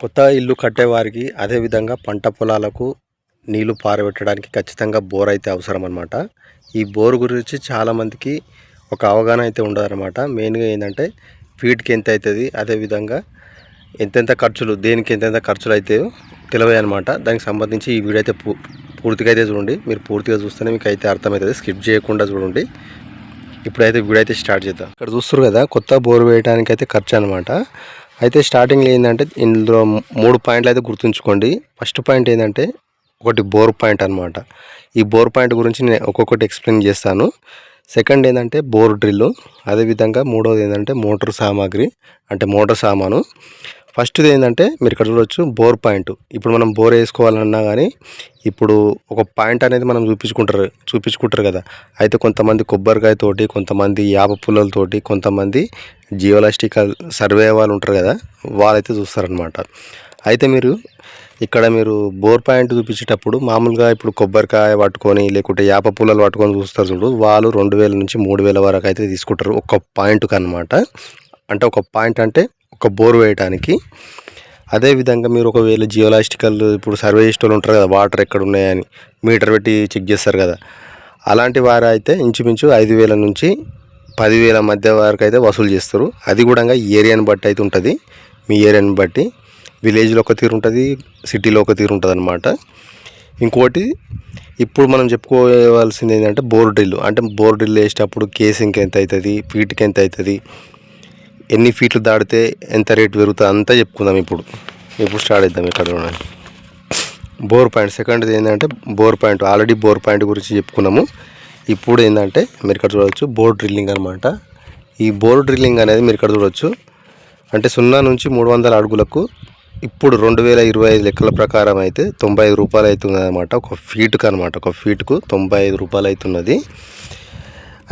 కొత్త ఇల్లు కట్టేవారికి అదేవిధంగా పంట పొలాలకు నీళ్ళు పారబెట్టడానికి ఖచ్చితంగా బోర్ అయితే అవసరం అనమాట ఈ బోర్ గురించి చాలామందికి ఒక అవగాహన అయితే ఉండదన్నమాట మెయిన్గా ఏంటంటే ఫీట్కి ఎంత అవుతుంది అదేవిధంగా ఎంతెంత ఖర్చులు దేనికి ఎంతెంత ఖర్చులు అయితే తెలివై అనమాట దానికి సంబంధించి ఈ వీడియో అయితే పూ- పూర్తిగా అయితే చూడండి. మీరు పూర్తిగా చూస్తేనే మీకు అయితే అర్థమవుతుంది. స్కిప్ చేయకుండా చూడండి. ఇప్పుడైతే వీడియో అయితే స్టార్ట్ చేద్దాం. ఇక్కడ చూస్తారు కదా కొత్త బోర్ వేయడానికి అయితే ఖర్చు అనమాట అయితే స్టార్టింగ్లో ఏంటంటే ఇందులో మూడు పాయింట్లు అయితే గుర్తుంచుకోండి. ఫస్ట్ పాయింట్ ఏంటంటే ఒకటి బోర్ పాయింట్ అనమాట ఈ బోర్ పాయింట్ గురించి నేను ఒక్కొక్కటి ఎక్స్ప్లెయిన్ చేస్తాను. సెకండ్ ఏంటంటే బోర్ డ్రిల్లు అదేవిధంగా మూడవది ఏంటంటే మోటార్ సామాగ్రి అంటే మోటార్ సామాను. ఫస్ట్ది ఏంటంటే మీరు ఇక్కడ చూడొచ్చు బోర్ పాయింట్. ఇప్పుడు మనం బోర్ వేసుకోవాలన్నా కానీ ఇప్పుడు ఒక పాయింట్ అనేది మనం చూపించుకుంటారు చూపించుకుంటారు కదా. అయితే కొంతమంది కొబ్బరికాయతోటి కొంతమంది యాప పుల్లలతోటి కొంతమంది జియోలాస్టికల్ సర్వే వాళ్ళు ఉంటారు కదా వాళ్ళైతే చూస్తారనమాట అయితే మీరు ఇక్కడ మీరు బోర్ పాయింట్ చూపించేటప్పుడు మామూలుగా ఇప్పుడు కొబ్బరికాయ పట్టుకొని లేకుంటే యాప పుల్లలు పట్టుకొని చూస్తారు చూడు వాళ్ళు రెండు వేల నుంచి మూడు వేల వరకు అయితే తీసుకుంటారు ఒక పాయింట్కి అనమాట అంటే ఒక పాయింట్ అంటే ఒక బోర్ వేయడానికి అదేవిధంగా మీరు ఒకవేళ జియోలాజిటికల్ ఇప్పుడు సర్వే ఉంటారు కదా వాటర్ ఎక్కడ ఉన్నాయని మీటర్ పెట్టి చెక్ చేస్తారు కదా. అలాంటి వారు అయితే ఇంచుమించు ఐదు వేల నుంచి పదివేల మధ్య వరకు అయితే వసూలు చేస్తారు. అది కూడా ఏరియాని బట్టి అయితే ఉంటుంది. మీ ఏరియాని బట్టి విలేజ్లో ఒక తీరు ఉంటుంది సిటీలో ఒక తీరు ఉంటుంది అనమాట ఇంకోటి ఇప్పుడు మనం చెప్పుకోవాల్సింది ఏంటంటే బోర్ డ్రిల్ అంటే బోర్ డ్రిల్ వేసేటప్పుడు కేసింగ్కి ఎంత అవుతుంది ఫీట్కి ఎంత అవుతుంది ఎన్ని ఫీట్లు దాటితే ఎంత రేట్ పెరుగుతుంది అంతా చెప్పుకుందాం ఇప్పుడు. ఇప్పుడు స్టార్ట్ చేద్దాం ఇక్కడ బోర్ పాయింట్ సెకండ్ ఏంటంటే bore point already bore point గురించి చెప్పుకున్నాము. ఇప్పుడు ఏంటంటే మీరు ఇక్కడ చూడవచ్చు బోర్ డ్రిల్లింగ్ అనమాట ఈ బోర్ డ్రిల్లింగ్ అనేది మీరు ఇక్కడ చూడవచ్చు అంటే సున్నా నుంచి మూడు వందల అడుగులకు ఇప్పుడు రెండు వేల ఇరవై ఐదు లెక్కల ప్రకారం అయితే తొంభై ఐదు రూపాయలు అవుతుంది అనమాట ఒక ఫీట్కి అనమాట ఒక ఫీట్కు తొంభై ఐదు రూపాయలు అవుతున్నది.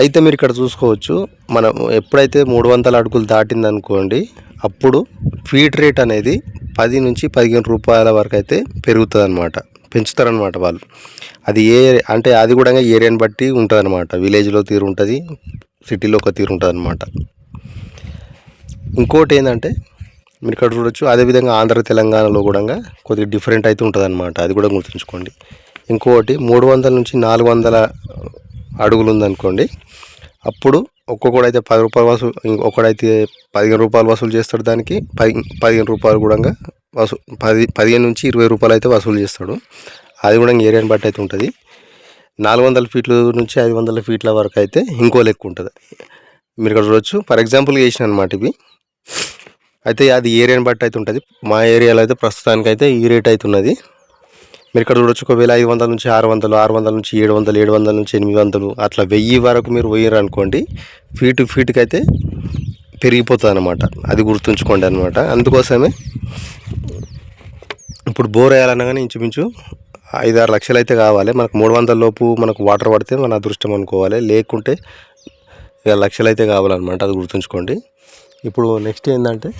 అయితే మీరు ఇక్కడ చూసుకోవచ్చు మనం ఎప్పుడైతే మూడు వందల అడుగులు దాటిందనుకోండి అప్పుడు ఫీట్ రేట్ అనేది పది నుంచి పదిహేను రూపాయల వరకు అయితే పెరుగుతుంది అనమాట పెంచుతారనమాట వాళ్ళు. అది ఏ అంటే అది కూడా ఏరియాని బట్టి ఉంటుంది అనమాట విలేజ్లో తీరు ఉంటుంది సిటీలో ఒక తీరు ఉంటుంది అనమాట ఇంకోటి ఏంటంటే మీరు ఇక్కడ చూడొచ్చు అదేవిధంగా ఆంధ్ర తెలంగాణలో కూడా కొద్దిగా డిఫరెంట్ అయితే ఉంటుంది అనమాట అది కూడా గుర్తుంచుకోండి. ఇంకోటి మూడు వందల నుంచి నాలుగు వందల అడుగులు ఉందనుకోండి అప్పుడు ఒక్కొక్కడు అయితే పది రూపాయలు వసూలు ఒకడైతే పదిహేను రూపాయలు వసూలు చేస్తాడు దానికి పది పదిహేను రూపాయలు కూడా వసూ పది పదిహేను నుంచి ఇరవై రూపాయలు అయితే వసూలు చేస్తాడు. అది కూడా ఏరియాని బట్టి అయితే ఉంటుంది. నాలుగు వందల ఫీట్ల నుంచి ఐదు వందల ఫీట్ల వరకు అయితే ఇంకో లెక్క ఉంటుంది. మీరు ఇక్కడ చూడొచ్చు. ఫర్ ఎగ్జాంపుల్ చేసిన అనమాట ఇవి. అయితే అది ఏరియాని బట్టి అయితే ఉంటుంది. మా ఏరియాలో అయితే ప్రస్తుతానికి అయితే ఈ రేట్ అయితే ఉన్నది. మీరు ఇక్కడ చూడొచ్చు ఒకవేళ ఐదు వందల నుంచి ఆరు వందలు ఆరు వందల నుంచి ఏడు వందలు ఏడు వందల నుంచి ఎనిమిది వందలు అట్లా వెయ్యి వరకు మీరు పోయారు అనుకోండి ఫీటు ఫీట్కి అయితే పెరిగిపోతుంది అనమాట అది గుర్తుంచుకోండి అనమాట అందుకోసమే ఇప్పుడు బోర్ వేయాలన్నా కానీ ఇంచుమించు ఐదు ఆరు లక్షలు అయితే కావాలి. మనకు మూడు వందల లోపు మనకు వాటర్ పడితే మన అదృష్టం అనుకోవాలి. లేకుంటే ఇక లక్షలు అయితే కావాలన్నమాట. అది గుర్తుంచుకోండి. ఇప్పుడు నెక్స్ట్ ఏంటంటే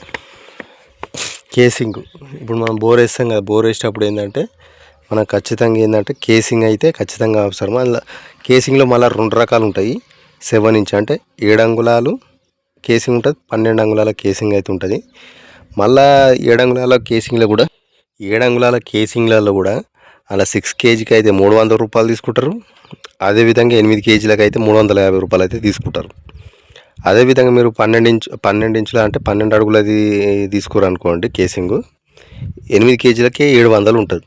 కేసింగ్. ఇప్పుడు మనం బోర్ వేస్తాం కదా బోర్ వేసేటప్పుడు ఏంటంటే మనకు ఖచ్చితంగా ఏంటంటే కేసింగ్ అయితే ఖచ్చితంగా అవసరం అందులో కేసింగ్లో మళ్ళీ రెండు రకాలు ఉంటాయి. సెవెన్ ఇంచ్ అంటే ఏడు అంగుళాలు కేసింగ్ ఉంటుంది పన్నెండు అంగుళాల కేసింగ్ అయితే ఉంటుంది. మళ్ళా ఏడు అంగుళాల కేసింగ్లో కూడా ఏడు అంగుళాల కేసింగ్లలో కూడా అలా సిక్స్ కేజీకి అయితే మూడు వందల రూపాయలు తీసుకుంటారు. అదేవిధంగా ఎనిమిది కేజీలకు అయితే మూడు వందల యాభై రూపాయలు అయితే తీసుకుంటారు. అదేవిధంగా మీరు పన్నెండు ఇంచు పన్నెండు ఇంచుల అంటే పన్నెండు అడుగులది తీసుకురు అనుకోండి కేసింగ్ ఎనిమిది కేజీలకే ఏడు వందలు ఉంటుంది.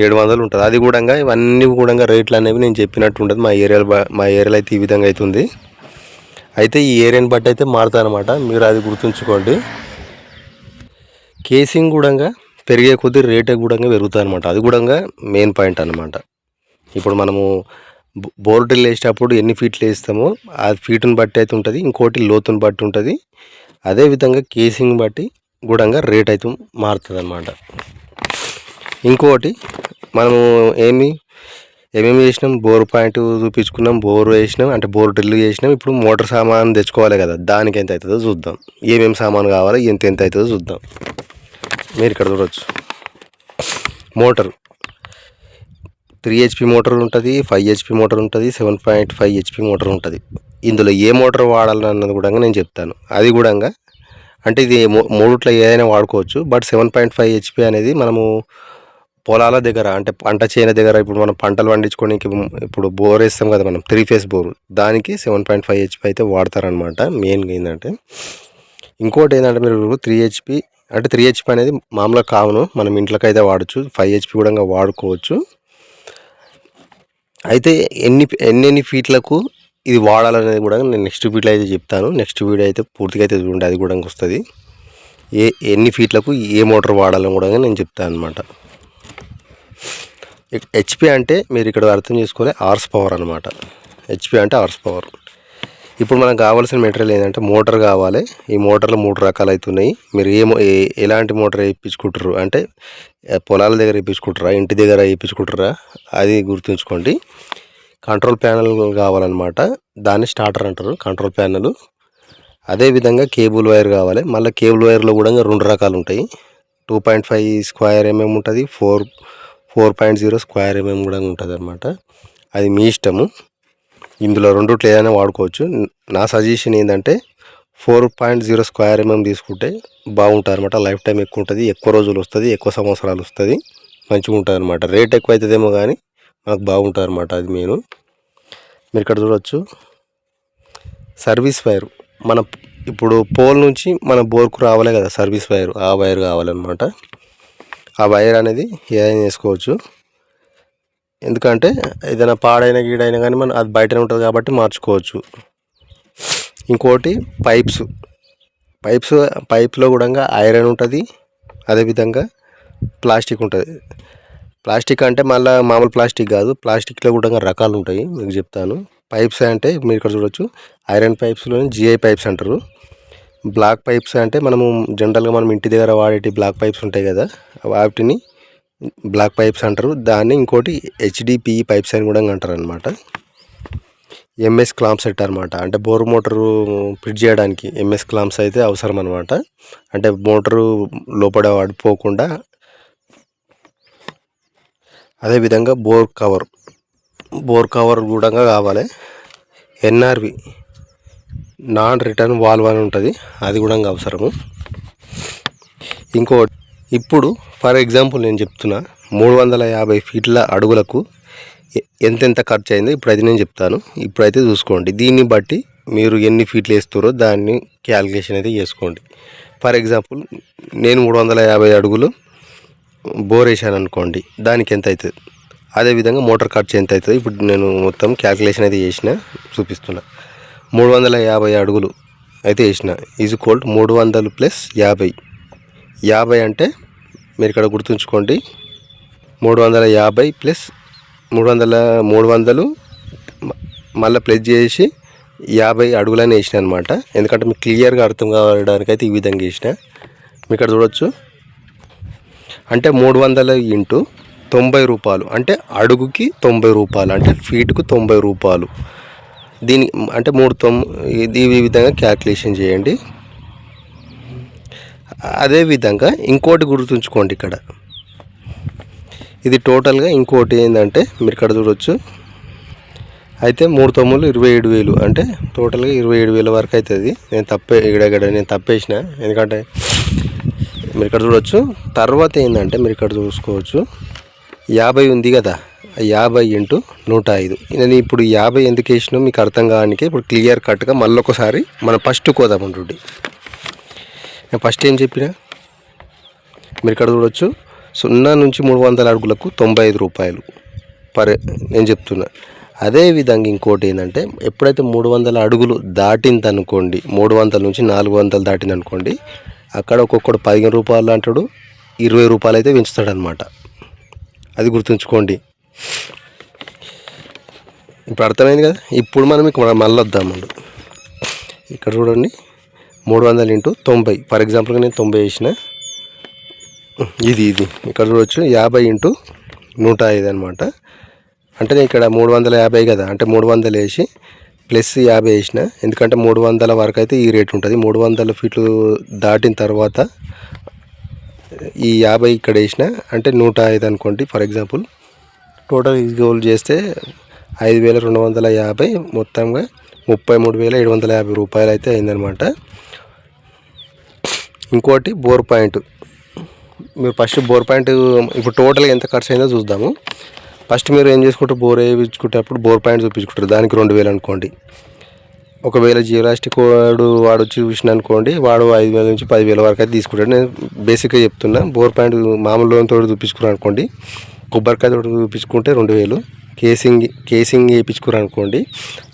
ఏడు వందలు ఉంటుంది. అది కూడా ఇవన్నీ కూడా రేట్లు అనేవి నేను చెప్పినట్టు ఉంటుంది. మా ఏరియాలో మా ఏరియాలో అయితే ఈ విధంగా అవుతుంది అయితే ఈ ఏరియాని బట్టి అయితే మారుతా అనమాట మీరు అది గుర్తుంచుకోండి. కేసింగ్ కూడా పెరిగే కొద్దీ రేట్ కూడా పెరుగుతాయి అనమాట అది కూడా మెయిన్ పాయింట్ అనమాట ఇప్పుడు మనము బో- వేసేటప్పుడు ఎన్ని ఫీట్లు వేస్తామో ఆ ఫీటుని బట్టి అయితే ఉంటుంది. ఇంకోటి లోతుని బట్టి ఉంటుంది. అదేవిధంగా కేసింగ్ బట్టి కూడా రేట్ అయితే మారుతుంది అనమాట ఇంకోటి మనము ఏమి ఏమేమి చేసినాం? బోర్ పాయింట్ చూపించుకున్నాం బోర్ వేసినాం అంటే బోర్ డ్రిల్ చేసినాం. ఇప్పుడు మోటార్ సామాన్ తెచ్చుకోవాలి కదా దానికి ఎంత అవుతుందో చూద్దాం. ఏమేమి సామాన్ కావాలో ఎంత ఎంత అవుతుందో చూద్దాం. మీరు ఇక్కడ చూడవచ్చు మోటార్. త్రీ హెచ్పి మోటార్ ఉంటుంది ఫైవ్ హెచ్పి మోటార్ ఉంటుంది seven point five HP motor ఉంటుంది. ఇందులో ఏ మోటార్ వాడాలన్నది కూడా నేను చెప్తాను. అది కూడా అంటే ఇది మూడుట్లో ఏదైనా వాడుకోవచ్చు but seven point five HP అనేది మనము పొలాల దగ్గర అంటే పంట చేను దగ్గర ఇప్పుడు మనం పంటలు పండించుకోవడానికి ఇప్పుడు బోర్ వేస్తాం కదా మనం త్రీ ఫేస్ బోర్. దానికి సెవెన్ పాయింట్ ఫైవ్ హెచ్పి అయితే వాడతారనమాట మెయిన్గా ఏంటంటే ఇంకోటి ఏంటంటే మీరు త్రీ హెచ్పి అంటే త్రీ హెచ్పి అనేది మామూలుగా కావును. మనం ఇంట్లోకి అయితే వాడచ్చు. ఫైవ్ హెచ్పి కూడా వాడుకోవచ్చు. అయితే ఎన్ని ఎన్ని ఎన్ని ఫీట్లకు ఇది వాడాలనేది కూడా నేను నెక్స్ట్ వీడియో అయితే చెప్తాను. నెక్స్ట్ వీడియో అయితే పూర్తిగా అయితే చూడండి అది కూడా వస్తుంది. ఏ ఎన్ని ఫీట్లకు ఏ మోటార్ వాడాలని కూడా నేను చెప్తాను అనమాట హెచ్పి అంటే మీరు ఇక్కడ అర్థం చేసుకోవాలి హార్స్ పవర్ అనమాట హెచ్పి అంటే హార్స్ పవర్ ఇప్పుడు మనకు కావాల్సిన మెటీరియల్ ఏంటంటే మోటార్ కావాలి. ఈ మోటార్లు మూడు రకాలు అవుతున్నాయి మీరు ఏ ఎలాంటి మోటార్ వేయించుకుంటారు? అంటే పొలాల దగ్గర వేయించుకుంటారా? ఇంటి దగ్గర వేయించుకుంటారా? అది గుర్తుంచుకోండి. కంట్రోల్ ప్యానల్ కావాలన్నమాట. దాన్ని స్టార్టర్ అంటారు కంట్రోల్ ప్యానల్ అదేవిధంగా కేబుల్ వైర్ కావాలి. మళ్ళీ కేబుల్ వైర్లో కూడా రెండు రకాలు ఉంటాయి two point five square MM ఉంటుంది four four point zero square mm కూడా ఉంటుంది అనమాట అది మీ ఇష్టము. ఇందులో రెండుట్లో ఏదైనా వాడుకోవచ్చు. నా సజెషన్ ఏంటంటే four point zero square MM తీసుకుంటే బాగుంటుంది అనమాట లైఫ్ టైం ఎక్కువ ఉంటుంది ఎక్కువ రోజులు వస్తుంది ఎక్కువ సంవత్సరాలు వస్తుంది మంచిగా ఉంటుంది అనమాట రేట్ ఎక్కువ అవుతుందేమో కానీ మనకు బాగుంటుంది అనమాట అది మెయిన్. మీరు ఇక్కడ చూడవచ్చు సర్వీస్ వైర్ మన ఇప్పుడు పోల్ నుంచి మన బోర్కు రావాలి కదా సర్వీస్ వైర్ ఆ వైర్ కావాలన్నమాట. ఆ వైర్ అనేది ఏదైనా వేసుకోవచ్చు ఎందుకంటే ఏదైనా పాడైన గీడైనా కానీ మనం అది బయటనే ఉంటుంది కాబట్టి మార్చుకోవచ్చు. ఇంకోటి పైప్స్. పైప్స్ పైప్లో కూడా ఐరన్ ఉంటుంది. అదేవిధంగా ప్లాస్టిక్ ఉంటుంది. ప్లాస్టిక్ అంటే మళ్ళీ మామూలు ప్లాస్టిక్ కాదు. ప్లాస్టిక్లో కూడా రకాలు ఉంటాయి. మీకు చెప్తాను. పైప్స్ అంటే మీరు ఇక్కడ చూడొచ్చు. ఐరన్ పైప్స్లోని జిఐ పైప్స్ అంటారు. బ్లాక్ పైప్స్ అంటే మనము జనరల్గా మనం ఇంటి దగ్గర వాడేటి బ్లాక్ పైప్స్ ఉంటాయి కదా వాటిని బ్లాక్ పైప్స్ అంటారు. దాన్ని ఇంకోటి హెచ్డిపిఈ పైప్స్ అని కూడా అంటారు అనమాట ఎంఎస్ క్లాంప్ సెట్ అనమాట అంటే బోర్ మోటారు ఫిట్ చేయడానికి ఎంఎస్ క్లాంప్స్ అయితే అవసరం అనమాట అంటే మోటారు లోపల పడిపోకుండా అదేవిధంగా బోర్ కవర్ బోర్ కవర్ కూడా కావాలి. ఎన్ఆర్వి నాన్ రిటర్న్ వాల్వ్ అని ఉంటుంది. అది కూడా అవసరము. ఇంకో ఇప్పుడు ఫర్ ఎగ్జాంపుల్ నేను చెప్తున్నా మూడు వందల యాభై ఫీట్ల అడుగులకు ఎంతెంత ఖర్చు అయిందో ఇప్పుడైతే నేను చెప్తాను. ఇప్పుడైతే చూసుకోండి. దీన్ని బట్టి మీరు ఎన్ని ఫీట్లు వేస్తారో దాన్ని క్యాలిక్యులేషన్ అయితే చేసుకోండి. ఫర్ ఎగ్జాంపుల్ నేను మూడు వందల యాభై అడుగులు బోర్ వేసాను అనుకోండి దానికి ఎంత అవుతుంది అదేవిధంగా మోటార్ ఖర్చు ఎంత అవుతుంది ఇప్పుడు నేను మొత్తం క్యాలిక్యులేషన్ అయితే చేసిన చూపిస్తున్నా. మూడు వందల యాభై అడుగులు అయితే వేసిన. ఈజ్ కోల్డ్ మూడు వందలు ప్లస్ యాభై. యాభై అంటే మీరు ఇక్కడ గుర్తుంచుకోండి. మూడు వందల యాభై ప్లస్ మూడు వందల మూడు వందలు మళ్ళీ ప్లస్ చేసి యాభై అడుగులని వేసిన అనమాట ఎందుకంటే మీకు క్లియర్గా అర్థం కావడానికి అయితే ఈ విధంగా వేసిన. మీకు ఇక్కడ చూడొచ్చు. అంటే మూడు వందల ఇంటూ తొంభై రూపాయలు. అంటే అడుగుకి తొంభై రూపాయలు. అంటే ఫీట్కు తొంభై రూపాయలు. దీని అంటే మూడు తొమ్ ఇది ఈ విధంగా క్యాల్కులేషన్ చేయండి. అదేవిధంగా ఇంకోటి గుర్తుంచుకోండి ఇక్కడ. ఇది టోటల్గా ఇంకోటి ఏంటంటే మీరు ఇక్కడ చూడొచ్చు. అయితే మూడు తొమ్మిది ఇరవై ఏడు వేలు అంటే టోటల్గా ఇరవై ఏడు వేల వరకు అవుతుంది నేను తప్పే ఇక్కడ నేను తప్పేసిన. ఎందుకంటే మీరు ఇక్కడ చూడొచ్చు. తర్వాత ఏంటంటే మీరు ఇక్కడ చూసుకోవచ్చు. యాభై ఉంది కదా. యాభై ఇంటూ నూట ఐదు. నేను ఇప్పుడు యాభై ఎందుకు వేసినా? మీకు అర్థం కావడానికి ఇప్పుడు క్లియర్ కట్గా మళ్ళీ ఒకసారి మనం ఫస్ట్ కోదామంటుండి నేను ఫస్ట్ ఏం చెప్పిన? మీరు ఇక్కడ చూడొచ్చు. సున్నా నుంచి మూడు వందల అడుగులకు తొంభై ఐదు రూపాయలు పర్ నేను చెప్తున్నా. అదే విధంగా ఇంకోటి ఏంటంటే ఎప్పుడైతే మూడు వందల అడుగులు దాటిందనుకోండి మూడు వందల నుంచి నాలుగు వందలు దాటిందనుకోండి అక్కడ ఒక్కొక్కడు పదిహేను రూపాయలు అంటాడు ఇరవై రూపాయలు అయితే పెంచుతాడు అనమాట అది గుర్తుంచుకోండి. ఇప్పుడు అర్థమైంది కదా? ఇప్పుడు మనం ఇక్కడ మళ్ళీ వద్దామండు ఇక్కడ చూడండి మూడు వందలు ఇంటూ తొంభై. ఫర్ ఎగ్జాంపుల్గా నేను తొంభై వేసిన. ఇది ఇది. ఇక్కడ చూడవచ్చు యాభై ఇంటూ నూట ఐదు అనమాట అంటే నేను ఇక్కడ మూడు వందల యాభై కదా అంటే మూడు వందలు వేసి ప్లస్ యాభై వేసిన. ఎందుకంటే మూడు వందల వరకు అయితే ఈ రేట్ ఉంటుంది. మూడు వందల ఫీట్లు దాటిన తర్వాత ఈ యాభై ఇక్కడ వేసిన అంటే నూట ఐదు అనుకోండి ఫర్ ఎగ్జాంపుల్. టోటల్ గోల్ చేస్తే ఐదు వేల రెండు వందల యాభై మొత్తంగా ముప్పై మూడు వేల ఏడు వందల యాభై రూపాయలు అయితే అయిందనమాట ఇంకోటి బోర్ పాయింట్. మీరు ఫస్ట్ బోర్ పాయింట్ ఇప్పుడు టోటల్గా ఎంత ఖర్చు అయిందో చూద్దాము. ఫస్ట్ మీరు ఏం చేసుకుంటారు బోర్ వేయించుకునేటప్పుడు బోర్ పాయింట్ చూపించుకుంటారు. దానికి రెండు వేలు అనుకోండి. ఒకవేళ జియోలాస్టిక్ వాడు వాడు వచ్చి చూసిన అనుకోండి వాడు ఐదు వేల నుంచి పదివేల వరకు అయితే తీసుకుంటాడు. నేను బేసిక్గా చెప్తున్నా బోర్ పాయింట్ మామూలు లోన్ చూపించుకున్నాను అనుకోండి కొబ్బరికాయ తోటి చూపించుకుంటే రెండు వేలు. కేసింగ్ కేసింగ్ వేయించుకోరనుకోండి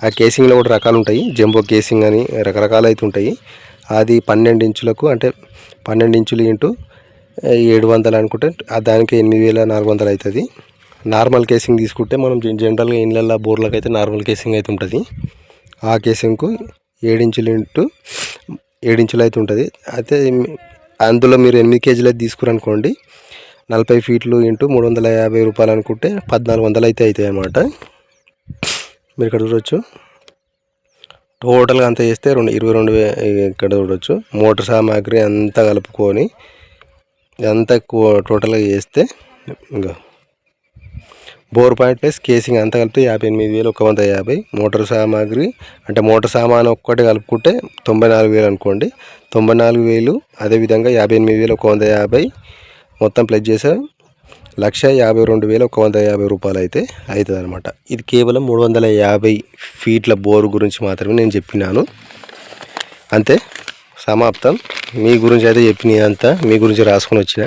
ఆ కేసింగ్లో కూడా రకాలు ఉంటాయి జంబో కేసింగ్ అని రకరకాలు అయితే ఉంటాయి. అది పన్నెండు ఇంచులకు అంటే పన్నెండు ఇంచులు ఇంటూ ఏడు వందలు అనుకుంటే దానికి ఎనిమిది వేల నాలుగు వందలు అవుతుంది నార్మల్ కేసింగ్ తీసుకుంటే మనం జనరల్గా ఇండ్లల్లో బోర్లకు అయితే నార్మల్ కేసింగ్ అయితే ఉంటుంది. ఆ కేసింగ్కు ఏడించులు ఇంటూ ఏడించులు అయితే ఉంటుంది. అయితే అందులో మీరు ఎనిమిది కేజీలు అయితే తీసుకురనుకోండి నలభై ఫీట్లు ఇంటూ మూడు వందల యాభై రూపాయలు అనుకుంటే పద్నాలుగు వందలు అయితే అవుతాయి అన్నమాట. మీరు ఇక్కడ చూడొచ్చు. టోటల్గా అంతా చేస్తే రెండు ఇరవై రెండు ఇక్కడ చూడొచ్చు. మోటార్ సామాగ్రి అంతా కలుపుకొని అంతా టోటల్గా చేస్తే ఇంకా బోర్ పాయింట్ ప్లస్ కేసింగ్ అంతా కలిపితే యాభై ఎనిమిది వేలు ఒక వంద యాభై. మోటార్ సామాగ్రి అంటే మోటార్ సామాన్ ఒక్కటి కలుపుకుంటే తొంభై నాలుగు వేలు అనుకోండి. తొంభై నాలుగు వేలు అదేవిధంగా యాభై ఎనిమిది వేలు ఒక వంద యాభై. మొత్తం ప్లస్ చేసా లక్ష యాభై రెండు వేల ఒక వంద యాభై రూపాయలు అయితే అవుతుంది అనమాట ఇది కేవలం మూడు వందల యాభై ఫీట్ల బోరు గురించి మాత్రమే నేను చెప్పినాను. అంతే సమాప్తం. మీ గురించి అయితే చెప్పిన అంతా మీ గురించి రాసుకొని వచ్చిన.